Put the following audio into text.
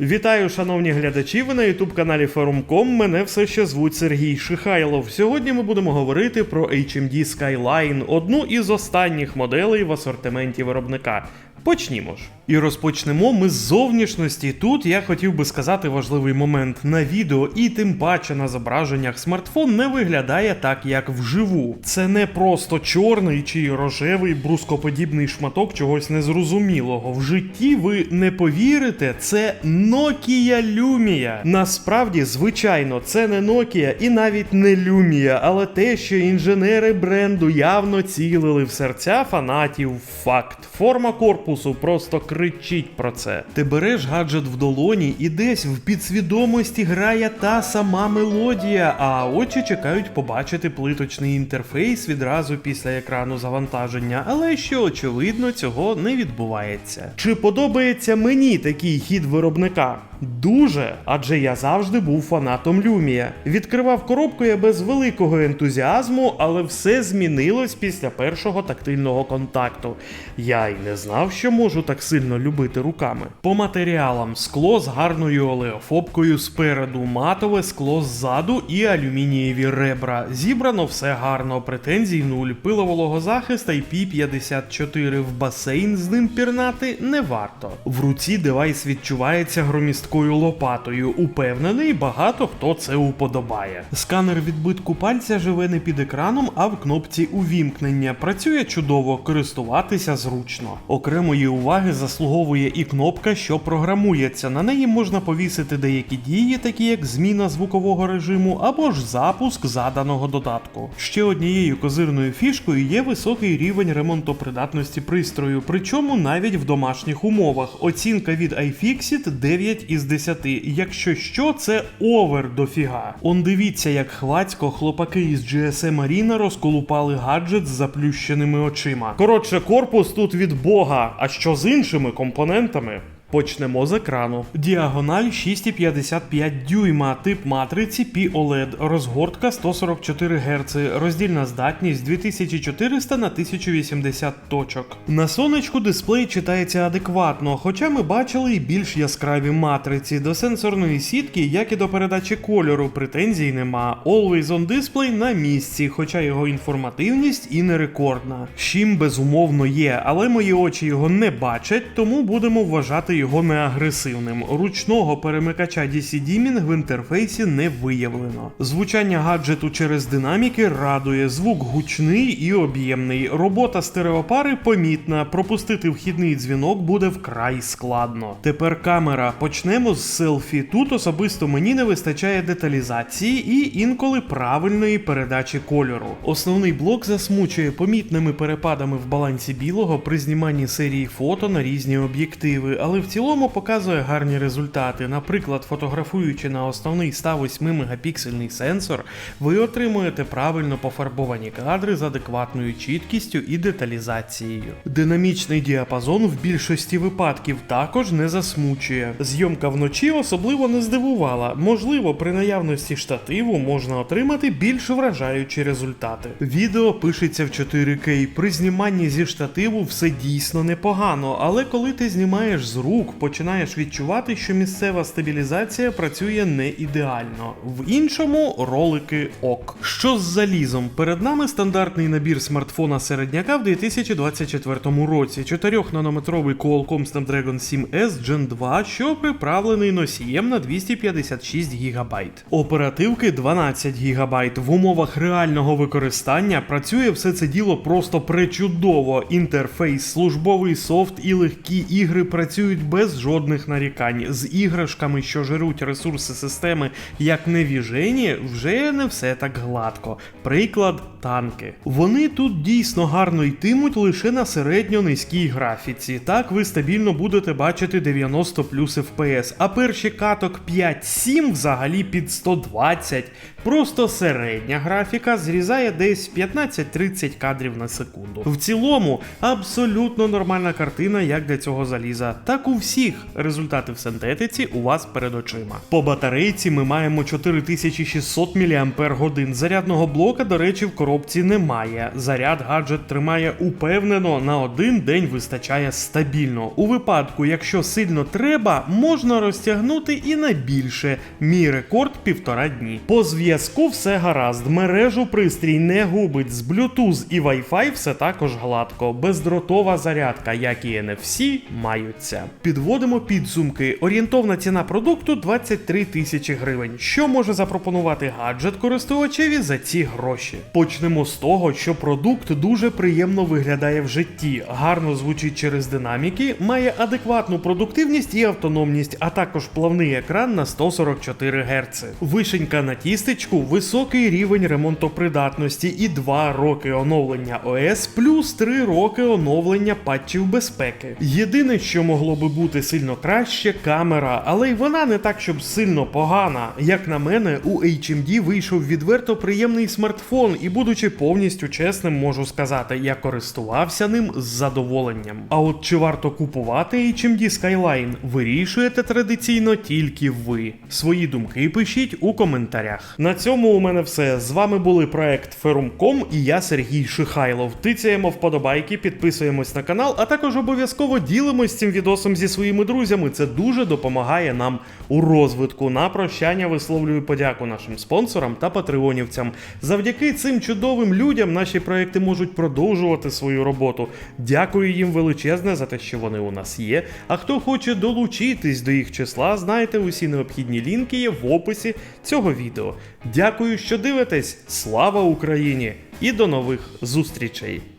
Вітаю, шановні глядачі. Ви на ютуб каналі Форум.ком. Мене все ще звуть Сергій Шихайлов. Сьогодні ми будемо говорити про HMD Skyline, одну із останніх моделей в асортименті виробника. Почнімо ж. І розпочнемо ми з зовнішності. Тут я хотів би сказати важливий момент. На відео і тим паче на зображеннях смартфон не виглядає так, як вживу. Це не просто чорний чи рожевий брускоподібний шматок чогось незрозумілого. В житті ви не повірите, це Nokia Lumia. Насправді, звичайно, це не Nokia і навіть не Lumia, але те, що інженери бренду явно цілили в серця фанатів. Факт. Форма корпусу просто кричить про це. Ти береш гаджет в долоні і десь в підсвідомості грає та сама мелодія, а очі чекають побачити плиточний інтерфейс відразу після екрану завантаження, але що очевидно цього не відбувається. Чи подобається мені такий хід виробника? Дуже, адже я завжди був фанатом Lumia. Відкривав коробку я без великого ентузіазму, але все змінилось після першого тактильного контакту. Я й не знав, що можу так сильно любити руками. По матеріалам скло з гарною олеофобкою спереду, матове скло ззаду і алюмінієві ребра. Зібрано все гарно, претензій нуль, пиловологозахист IP54 в басейн з ним пірнати не варто. В руці девайс відчувається громісткою лопатою. Упевнений, багато хто це уподобає. Сканер відбитку пальця живе не під екраном, а в кнопці увімкнення. Працює чудово, користуватися зручно. Окремої уваги заслуговує і кнопка, що програмується. На неї можна повісити деякі дії, такі як зміна звукового режиму або ж запуск заданого додатку. Ще однією козирною фішкою є високий рівень ремонтопридатності пристрою, причому навіть в домашніх умовах. Оцінка від iFixit 9 із 10. Якщо що, це овер дофіга. Он дивіться, як хвацько хлопаки із GSM Arena розколупали гаджет з заплющеними очима. Коротше, корпус тут від Бога. А що з іншими компонентами? Почнемо з екрану. Діагональ 6,55 дюйма, тип матриці P-OLED, розгортка 144 Гц, роздільна здатність 2400 на 1080 точок. На сонечку дисплей читається адекватно, хоча ми бачили і більш яскраві матриці. До сенсорної сітки, як і до передачі кольору, претензій нема. Always on Display на місці, хоча його інформативність і не рекордна. Щім безумовно є, але мої очі його не бачать, тому будемо вважати його неагресивним. Ручного перемикача DC Dimming в інтерфейсі не виявлено. Звучання гаджету через динаміки радує, звук гучний і об'ємний. Робота стереопари помітна. Пропустити вхідний дзвінок буде вкрай складно. Тепер камера. Почнемо з селфі. Тут особисто мені не вистачає деталізації і інколи правильної передачі кольору. Основний блок засмучує помітними перепадами в балансі білого при зніманні серії фото на різні об'єктиви, але в цілому показує гарні результати. Наприклад, фотографуючи на основний 108 мегапіксельний сенсор, ви отримуєте правильно пофарбовані кадри з адекватною чіткістю і деталізацією. Динамічний діапазон в більшості випадків також не засмучує. Зйомка вночі особливо не здивувала. Можливо, при наявності штативу можна отримати більш вражаючі результати. Відео пишеться в 4К. При зніманні зі штативу все дійсно непогано, але коли ти знімаєш з рук, починаєш відчувати, що місцева стабілізація працює не ідеально. В іншому ролики ок. Що з залізом? Перед нами стандартний набір смартфона середняка в 2024 році. 4-нанометровий Qualcomm Snapdragon 7S Gen 2, що приправлений носієм на 256 ГБ. Оперативки 12 ГБ. В умовах реального використання працює все це діло просто пречудово. Інтерфейс, службовий софт і легкі ігри працюють без жодних нарікань. З іграшками, що жируть ресурси системи, як невіжені, вже не все так гладко. Приклад танки. Вони тут дійсно гарно йтимуть лише на середньо низькій графіці. Так ви стабільно будете бачити 90 плюс FPS, а перші каток 5-7 взагалі під 120. Просто середня графіка зрізає десь 15-30 кадрів на секунду. В цілому абсолютно нормальна картина, як для цього заліза. Так у всіх. Результати в синтетиці у вас перед очима. По батарейці ми маємо 4600 мАч. Зарядного блока, до речі, в коробці немає. Заряд гаджет тримає упевнено, на один день вистачає стабільно. У випадку, якщо сильно треба, можна розтягнути і на більше. Мій рекорд півтора дні. По зв'язку все гаразд. Мережу пристрій не губить. З Bluetooth і Wi-Fi все також гладко. Бездротова зарядка, як і NFC, маються. Підводимо підсумки. Орієнтовна ціна продукту 23 тисячі гривень. Що може запропонувати гаджет користувачеві за ці гроші? Почнемо з того, що продукт дуже приємно виглядає в житті, гарно звучить через динаміки, має адекватну продуктивність і автономність, а також плавний екран на 144 Гц. Вишенька на тістечку, високий рівень ремонтопридатності і 2 роки оновлення ОС плюс 3 роки оновлення патчів безпеки. Єдине, що могло би бути сильно краще, камера, але й вона не так, щоб сильно погана. Як на мене, у HMD вийшов відверто приємний смартфон, і будучи повністю чесним, можу сказати, я користувався ним з задоволенням. А от чи варто купувати HMD Skyline, вирішуєте традиційно тільки ви. Свої думки пишіть у коментарях. На цьому у мене все. З вами були проект Ferumcom і я Сергій Шихайлов. Тицяємо вподобайки, підписуємось на канал, а також обов'язково ділимось цим відосом зі своїми друзями. Це дуже допомагає нам у розвитку. На прощання висловлюю подяку нашим спонсорам та патреонівцям. Завдяки цим чудовим людям наші проекти можуть продовжувати свою роботу. Дякую їм величезне за те, що вони у нас є. А хто хоче долучитись до їх числа, знайте усі необхідні лінки є в описі цього відео. Дякую, що дивитесь. Слава Україні! І до нових зустрічей!